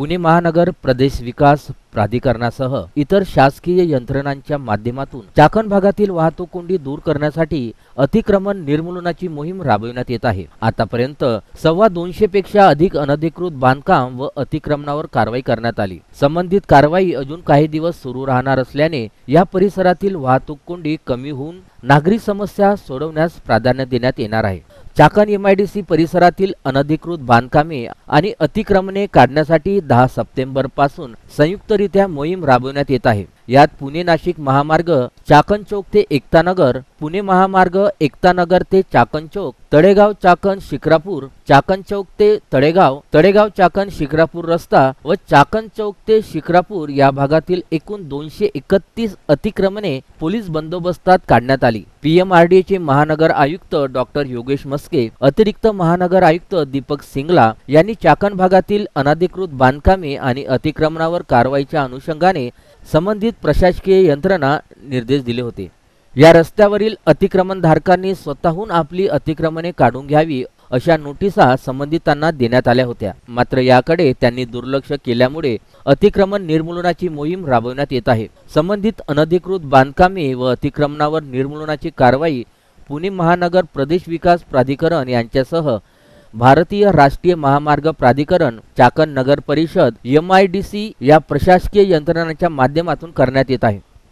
पुणे महानगर प्रदेश विकास प्राधिकरणासह इतर शासकीय यंत्रणांच्या माध्यमातून चाकण भागातील वाहतूक कोंडी दूर करण्यासाठी अतिक्रमण निर्मूलनाची मोहीम राबविण्यात येत आहे. आतापर्यंत सव्वा दोनशे पेक्षा अधिक अनधिकृत बांधकाम व अतिक्रमणावर कारवाई करण्यात आली. संबंधित कारवाई अजून काही दिवस सुरू राहणार असल्याने या परिसरातील वाहतूक कोंडी कमी होऊन नागरी समस्या सोडवण्यास प्राधान्य देण्यात येणार आहे. चाकण एमआयडीसी परिसरातील अनधिकृत बांधकामे आणि अतिक्रमणे काढण्यासाठी दहा सप्टेंबरपासून संयुक्तरित्या मोहीम राबवण्यात येत आहे. यात पुणे नाशिक महामार्ग चाकण चौक ते एकतानगर पुणे महामार्ग एकतानगर ते चाकण चौक तळेगाव चाकण शिक्रापूर चाकण चौक ते तळेगाव तळेगाव चाकण शिक्रापूर रस्ता व चाकण चौक ते शिक्रापूर या भागातील एकूण दोनशे एकतीस अतिक्रमणे पोलीस बंदोबस्तात काढण्यात आली. पीएमआरडीएचे महानगर आयुक्त डॉक्टर योगेश मस्के अतिरिक्त महानगर आयुक्त दीपक सिंगला यांनी चाकण भागातील अनधिकृत बांधकामे आणि अतिक्रमणावर कारवाईच्या अनुषंगाने संबंधित प्रशासकीय यंत्रणा निर्देश दिले होते. या रस्त्यावरील अतिक्रमणधारकांनी स्वतःहून आपली अतिक्रमणे काढून घ्यावी अशा नोटिसा संबंधितांना देण्यात आल्या होत्या. मात्र याकडे त्यांनी दुर्लक्ष केल्यामुळे अतिक्रमण निर्मूलनाची मोहीम राबवण्यात येत आहे. संबंधित अनधिकृत बांधकामे व अतिक्रमणावर निर्मूलनाची कारवाई पुणे महानगर प्रदेश विकास प्राधिकरण यांच्यासह भारतीय राष्ट्रीय महामार्ग प्राधिकरण चाकण नगर परिषद एम आय डी सी या प्रशासकीय यंत्रणांच्या माध्यमातून करण्यात येत आहे.